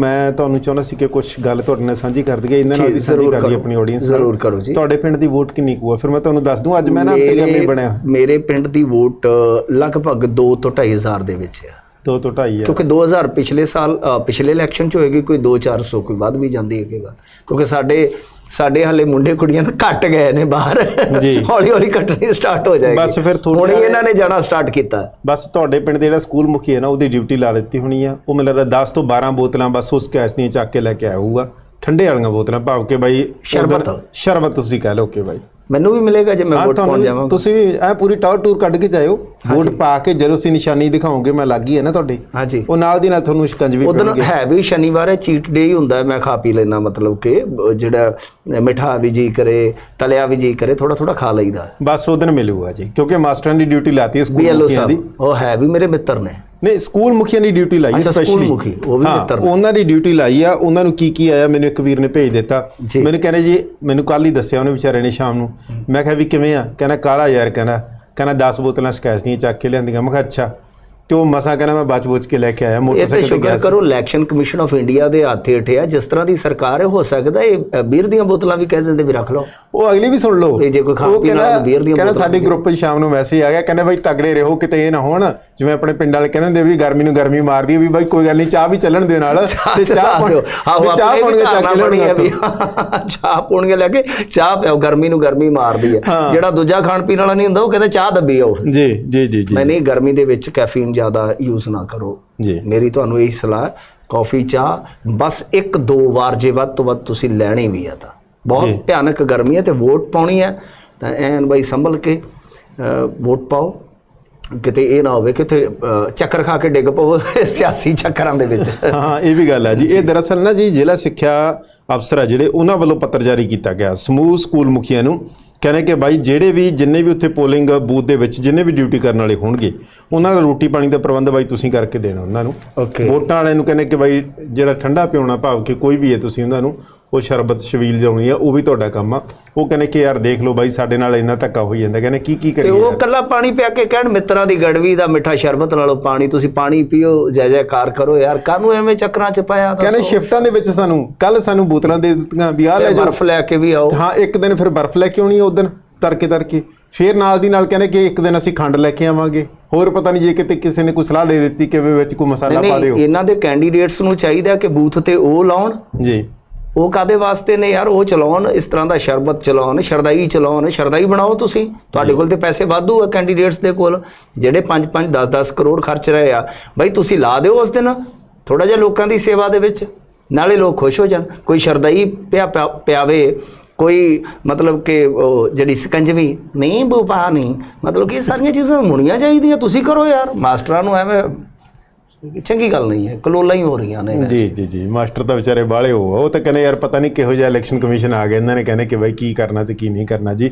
ਮੈਂ ਤੁਹਾਨੂੰ ਚਾਹੁੰਦਾ ਸੀ ਕਿ ਕੁਝ ਗੱਲ ਤੁਹਾਡੇ ਨਾਲ ਸਾਂਝੀ ਕਰ ਦਈਏ ਇਹਨਾਂ ਨਾਲ ਵੀ ਸਾਂਝੀ ਕਰ ਲਈ ਆਪਣੀ ਆਡੀਅנס ਜ਼ਰੂਰ ਕਰੋ ਜੀ। ਤੁਹਾਡੇ ਪਿੰਡ ਦੀ ਵੋਟ ਕਿੰਨੀ ਕੁ ਆ ਫਿਰ ਮੈਂ ਤੁਹਾਨੂੰ ਦੱਸ ਦੂੰ ਅੱਜ ਮੈਂ ਨਾ ਅੰਤਰੀਆ ਮੇ ਬਣਿਆ। ਮੇਰੇ ਪਿੰਡ ਦੀ ਵੋਟ ਲਗਭਗ 2 ਤੋਂ 2500 ਦੇ ਵਿੱਚ ਆ ਦੋ ਤੋਂ 2.5 ਕਿਉਂਕਿ 2000 ਪਿਛਲੇ ਸਾਲ ਪਿਛਲੇ ਇਲੈਕਸ਼ਨ ਚ ਹੋਏਗੀ ਕੋਈ 2-400 ਕੋਈ ਵੱਧ ਵੀ ਜਾਂਦੀ ਹੈ ਕਿਉਂਕਿ ਸਾਡੇ ਸਾਡੇ ਹਾਲੇ ਮੁੰਡੇ ਕੁੜੀਆਂ ਤਾਂ ਘਟ ਗਏ ਨੇ ਬਾਹਰ। ਜੀ। ਹੌਲੀ ਹੌਲੀ ਘਟਣੀ ਸਟਾਰਟ ਹੋ ਜਾਏਗੀ। ਬਸ ਫਿਰ ਥੋੜੀ ਹੁਣ ਇਹਨਾਂ ਨੇ ਜਾਣਾ ਸਟਾਰਟ ਕੀਤਾ। ਬਸ ਤੁਹਾਡੇ ਪਿੰਡ ਦੇ ਜਿਹੜਾ ਸਕੂਲ ਮੁਖੀ ਹੈ ਨਾ ਉਹਦੀ ਡਿਊਟੀ ਲਾ ਦਿੱਤੀ ਹੋਣੀ ਆ। ਉਹ ਮੈਨੂੰ ਲੱਗਦਾ 10 ਤੋਂ 12 ਬੋਤਲਾਂ ਬਸ ਉਸ ਕੈਸ਼ ਦੀਆਂ ਚੱਕ ਕੇ ਲੈ ਕੇ ਆਊਗਾ। ਠੰਡੇ ਵਾਲੀਆਂ ਬੋਤਲਾਂ ਭਾਵ ਕੇ ਬਾਈ ਸ਼ਰਬਤ। ਸ਼ਰਬਤ ਤੁਸੀਂ ਕਹਿ ਲਓ ਕਿ ਬਾਈ। ਮੈਨੂੰ ਵੀ ਮਿਲੇਗਾ ਜੇ ਮੈਂ ਵੋਟ ਪਾਉਣ ਜਾਵਾਂਗਾ। ਤੁਸੀਂ ਐ ਪੂਰੀ ਟਾਰ ਟੂਰ ਕੱਢ ਕੇ ਜਾਇਓ। ਵੋਟ ਪਾ ਕੇ ਜਦੋਂ ਅਸੀਂ ਨਿਸ਼ਾਨੀ ਦਿਖਾਓਗੇ ਮੈਂ ਲੱਗੀ ਹੈ ਨਾ ਤੁਹਾਡੇ। ਹਾਂਜੀ। ਉਹ ਨਾਲ ਦੀ ਨਾਲ ਤੁਹਾਨੂੰ ਸ਼ਿਕੰਜਵੀ ਉਦੋਂ ਪੈਣਗੇ। ਹੈ ਵੀ ਸ਼ਨੀਵਾਰ ਹੈ ਚੀਟ ਡੇ ਹੀ ਹੁੰਦਾ ਮੈਂ ਖਾ ਪੀ ਲੈਣਾ ਮਤਲਬ ਕਿ ਜਿਹੜਾ ਮਿਠਾ ਵੀ ਜੀ ਕਰੇ ਤਲਿਆ ਵੀ ਜੀ ਕਰੇ ਥੋੜਾ ਥੋੜਾ ਖਾ ਲਈਦਾ। ਬਸ ਉਹ ਦਿਨ ਮਿਲੂਗਾ ਜੀ ਕਿਉਂਕਿ ਮਾਸਟਰਾਂ ਦੀ ਡਿਊਟੀ ਲਾਤੀ ਹੈ ਸਕੂਲ ਦੀ। ਉਹ ਹੈ ਵੀ ਮੇਰੇ ਮਿੱਤਰ ਨੇ। ਨਹੀਂ ਸਕੂਲ ਮੁਖੀਆਂ ਦੀ ਡਿਊਟੀ ਲਾਈ ਅੱਛਾ, ਸਕੂਲ ਸਪੈਸ਼ਲੀ ਮੁਖੀ, ਉਹ ਵੀ ਮਿੱਤਰ ਨੇ। ਉਹਨਾਂ ਦੀ ਡਿਊਟੀ ਲਾਈ ਆ ਉਹਨਾਂ ਨੂੰ ਕੀ ਕੀ ਆਇਆ ਮੈਨੂੰ ਇੱਕ ਵੀਰ ਨੇ ਭੇਜ ਦਿੱਤਾ। ਜੀ। ਮੈਨੂੰ ਕਹਿੰਦੇ ਜੀ ਮੈਨੂੰ ਕੱਲ ਹੀ ਦੱਸਿਆ ਉਹਨੇ ਵਿਚਾਰੇ ਨੇ ਸ਼ਾਮ ਨੂੰ। ਮੈਂ ਕਿਹਾ ਵੀ ਕਿਵੇਂ ਆ? ਕਹਿੰਦਾ ਕਾਲਾ ਯਾਰ ਕਹਿੰਦਾ। ਕਹਿੰਦਾ 10 ਬੋਤਲਾਂ ਸ਼ਿਕਾਇਤ ਦੀਆਂ ਚੱਕ ਕੇ ਲਿਆਂਦੀਆਂ। ਮੈਂ ਕਿਹਾ ਅੱਛਾ। ਤੇ ਉਹ ਮਸਾ ਕਹਿੰਦਾ ਮੈਂ ਬਚ-ਬਚ ਕੇ ਲੈ ਕੇ ਆਇਆ ਇਹ ਤੇ ਮੋਟਰਸਾਈਕਲ ਤੇ ਗਿਆ ਸੀ। ਕਰੋ ਇਲੈਕਸ਼ਨ ਕਮਿਸ਼ਨ ਆਫ ਇੰਡੀਆ ਦੇ ਹੱਥੇ ਹੇਠਿਆ ਜਿਸ ਤਰ੍ਹਾਂ ਦੀ ਸਰਕਾਰ ਹੈ ਹੋ ਸਕਦਾ ਇਹ ਅ, ਬੀਅਰ ਦੀਆਂ ਬੋਤਲਾਂ ਵੀ ਕਹਿ ਦਿੰਦੇ ਵੀ ਰੱਖ ਲਓ। ਉਹ ਅਗਲੀ ਵੀ ਸੁਣ ਲਓ। ਇਹ ਜੇ ਕੋਈ ਖਾਣ ਉਹ ਪੀਣ ਵਾਲਾ ਕਹਿੰਦਾ- ਬੀਅਰ ਦੀਆਂ ਕਹਿੰਦਾ ਬੋਤਲਾਂ ਸਾਡੇ ਗਰੁੱਪ 'ਚ ਸ਼ਾਮ ਨੂੰ ਮੈਸੇਜ ਆ ਗਿਆ। ਕਹਿੰਦੇ ਬਾਈ ਤਗੜੇ ਰਹੋ ਕਿਤੇ ਇਹ ਨਾ ਹੋਣ। ਜਿਵੇਂ ਆਪਣੇ ਪਿੰਡ ਵਾਲੇ ਕਹਿੰਦੇ ਹੁੰਦੇ ਵੀ ਗਰਮੀ ਨੂੰ ਗਰਮੀ ਮਾਰਦੀ ਹੈ ਵੀ ਬਾਈ ਕੋਈ ਗੱਲ ਨਹੀਂ ਚਾਹ ਵੀ ਚੱਲਣ ਦਿਓ ਨਾਲ। ਤੇ ਚਾਹ ਪਾਣੀ ਆਹੋ ਚਾਹ ਵੀ ਚੱਕ ਕੇ ਲਿਆਉਣੀ ਵੀ ਚਾਹ ਪੂਣੀਆਂ ਲੈ ਕੇ ਚਾਹ ਪਿਓ ਗਰਮੀ ਨੂੰ ਗਰਮੀ ਮਾਰਦੀ ਹੈ। ਜਿਹੜਾ ਦੂਜਾ ਖਾਣ ਪੀਣ ਵਾਲਾ ਨਹੀਂ ਹੁੰਦਾ ਉਹ ਕਹਿੰਦਾ ਚਾਹ ਦੱਬੀ ਆਓ ਜੀ ਜੀ ਜੀ ਜੀ। ਨਹੀਂ ਗਰਮੀ ਦੇ ਵਿੱਚ ਕੈਫੀਨ ਜ਼ਿਆਦਾ ਯੂਜ਼ ਨਾ ਕਰੋ। ਜੀ। ਮੇਰੀ ਤੁਹਾਨੂੰ ਇਹੀ ਸਲਾਹ ਕੌਫੀ ਚਾਹ ਬਸ ਇੱਕ ਦੋ ਵਾਰ ਜੇ ਵੱਧ ਤੋਂ ਵੱਧ ਤੁਸੀਂ ਲੈਣੀ ਵੀ ਆ ਤਾਂ। ਬਹੁਤ ਭਿਆਨਕ ਗਰਮੀ ਹੈ ਤੇ ਵੋਟ ਪਾਉਣੀ ਹੈ ਤਾਂ ਐਨ ਬਈ ਸੰਭਲ ਕੇ ਵੋਟ ਪਾਓ। ਕਿਤੇ ਇਹ ਨਾ ਹੋਵੇ ਕਿਤੇ ਚੱਕਰ ਖਾ ਕੇ ਡਿੱਗ ਪਵੋ ਸਿਆਸੀ ਚੱਕਰਾਂ ਦੇ ਵਿੱਚ। ਹਾਂ ਇਹ ਵੀ ਗੱਲ ਹੈ ਜੀ। ਇਹ ਦਰਅਸਲ ਨਾ ਜੀ ਜ਼ਿਲ੍ਹਾ ਸਿੱਖਿਆ ਅਫਸਰ ਆ ਜਿਹੜੇ ਉਹਨਾਂ ਵੱਲੋਂ ਪੱਤਰ ਜਾਰੀ ਕੀਤਾ ਗਿਆ। ਸਮੂਹ ਸਕੂਲ ਮੁਖੀਆਂ ਨੂੰ ਕਹਿੰਦੇ ਕਿ ਬਾਈ ਜਿਹੜੇ ਵੀ ਜਿੰਨੇ ਵੀ ਉੱਥੇ ਪੋਲਿੰਗ ਬੂਥ ਦੇ ਵਿੱਚ ਜਿੰਨੇ ਵੀ ਡਿਊਟੀ ਕਰਨ ਵਾਲੇ ਹੋਣਗੇ ਉਹਨਾਂ ਦਾ ਰੋਟੀ ਪਾਣੀ ਦਾ ਪ੍ਰਬੰਧ ਬਾਈ ਤੁਸੀਂ ਕਰਕੇ ਦੇਣਾ ਉਹਨਾਂ ਨੂੰ। ਓਕੇ ਵੋਟਾਂ ਵਾਲਿਆਂ ਨੂੰ ਕਹਿੰਦੇ ਕਿ ਬਾਈ ਜਿਹੜਾ ਠੰਡਾ ਪਿਉਣਾ ਭਾਵ ਕਿ ਕੋਈ ਵੀ ਹੈ ਤੁਸੀਂ ਉਹਨਾਂ ਨੂੰ ਉਹ ਸ਼ਰਬਤ ਸ਼ਬੀਲ ਜਾਉਣੀ ਆ ਉਹ ਵੀ ਤੁਹਾਡਾ ਕੰਮ ਆ। ਉਹ ਕਹਿੰਦੇ ਕਿ ਯਾਰ ਦੇਖ ਲਓ ਬਾਈ ਸਾਡੇ ਨਾਲ ਇੰਨਾ ਧੱਕਾ ਹੋਈ ਜਾਂਦਾ। ਕਹਿੰਦੇ ਕੀ ਕੀ ਤੇ ਕਰੀਏ ਉਹ ਕੱਲਾ ਪਾਣੀ ਪਿਆ ਕੇ ਕਹਿਣ ਮਿੱਤਰਾਂ ਦੀ ਗੜਵੀ ਦਾ ਮਿੱਠਾ ਸ਼ਰਬਤ ਨਾਲੋਂ ਪਾਣੀ ਤੁਸੀਂ ਪਾਣੀ ਪੀਓ ਜੈ ਜੈਕਾਰ ਕਰੋ ਯਾਰ। ਕਾਹਨੂੰ ਐਵੇਂ ਚੱਕਰਾਂ 'ਚ ਪਾਇਆ? ਕਹਿੰਦੇ ਸ਼ਿਫਟਾਂ ਦੇ ਵਿੱਚ ਸਾਨੂੰ ਕੱਲ ਸਾਨੂੰ ਬੋਤਲਾਂ ਦੇ ਦਿੱਤੀਆਂ ਵੀ ਆਹ ਲੈ ਜਾਓ। ਬਰਫ਼ ਲੈ ਕੇ ਵੀ ਆਓ। ਹਾਂ ਇੱਕ ਦਿਨ ਫਿਰ ਬਰਫ਼ ਲੈ ਕੇ ਆਉਣੀ ਹੈ ਉਦੋਂ ਤਰਕੇ ਤਰਕੇ ਫਿਰ ਨਾਲ ਦੀ ਨਾਲ ਕਹਿੰਦੇ ਕਿ ਇੱਕ ਦਿਨ ਅਸੀਂ ਖੰਡ ਲੈ ਕੇ ਆਵਾਂਗੇ। ਹੋਰ ਪਤਾ ਨਹੀਂ ਜੇ ਕਿਤੇ ਕਿਸੇ ਨੇ ਕੋਈ ਸਲਾਹ ਦੇ ਦਿੱਤੀ ਕਿ ਵੀ ਵਿੱਚ ਕੋਈ ਮਸਾਲਾ ਪਾ ਨਹੀਂ ਦਿਓ ਇਹਨਾਂ ਦੇ ਕੈਂਡੀਡੇਟਸ ਨੂੰ ਚਾਹੀਦਾ ਕਿ ਬੂਥ ਤੇ ਉਹ ਲਾਉਣ। ਜੀ। ਉਹ ਕਾਦੇ ਵਾਸਤੇ ਨੇ ਯਾਰ? ਉਹ ਚਲਾਉਣ ਇਸ ਤਰ੍ਹਾਂ ਦਾ ਸ਼ਰਬਤ ਚਲਾਉਣ ਸ਼ਰਦਾਈ ਚਲਾਉਣ ਸ਼ਰਦਾਈ ਬਣਾਓ ਤੁਸੀਂ। ਤੁਹਾਡੇ ਕੋਲ ਤੇ ਪੈਸੇ ਵਾਧੂ ਆ ਕੈਂਡੀਡੇਟਸ ਦੇ ਕੋਲ। ਜਿਹੜੇ 5 5 10 10 ਕਰੋੜ ਖਰਚ ਰਹੇ ਆ। ਬਈ ਤੁਸੀਂ ਲਾ ਦਿਓ ਉਸ ਦਿਨ ਥੋੜਾ ਜਿਹਾ ਲੋਕਾਂ ਦੀ ਸੇਵਾ ਦੇ ਵਿੱਚ। ਨਾਲੇ ਲੋਕ ਖੁਸ਼ ਹੋ ਜਾਣ। ਕੋਈ ਸ਼ਰਦਾਈ ਪਿਆ ਪਿਆ- ਪਿਆਵੇ। ਕੋਈ ਮਤਲਬ ਕਿ ਉਹ ਜਿਹੜੀ ਸਕੰਜਵੀ ਨਹੀਂ ਬੂਪਾ ਨਹੀਂ ਮਤਲਬ ਕਿ ਇਹ ਸਾਰੀਆਂ ਚੀਜ਼ਾਂ ਹੋਣੀਆਂ ਚਾਹੀਦੀਆਂ। ਤੁਸੀਂ ਕਰੋ ਯਾਰ। ਮਾਸਟਰਾਂ ਨੂੰ ਐਵੇਂ ਚੰਗੀ ਗੱਲ ਨਹੀਂ ਹੈ, ਕਲੋਲਾ ਹੀ ਹੋ ਰਹੀਆਂ ਨੇ ਜੀ ਜੀ ਜੀ, ਮਾਸਟਰ ਤਾਂ ਵਿਚਾਰੇ ਬਾਹਲੇ ਹੋ। ਉਹ ਤਾਂ ਕਹਿੰਦੇ ਯਾਰ, ਪਤਾ ਨਹੀਂ ਕਿਹੋ ਜਿਹਾ ਇਲੈਕਸ਼ਨ ਕਮਿਸ਼ਨ ਆ ਗਿਆ। ਇਹਨਾਂ ਨੇ ਕਹਿੰਦੇ ਕਿ ਬਈ ਕੀ ਕਰਨਾ ਤੇ ਕੀ ਨਹੀਂ ਕਰਨਾ ਜੀ।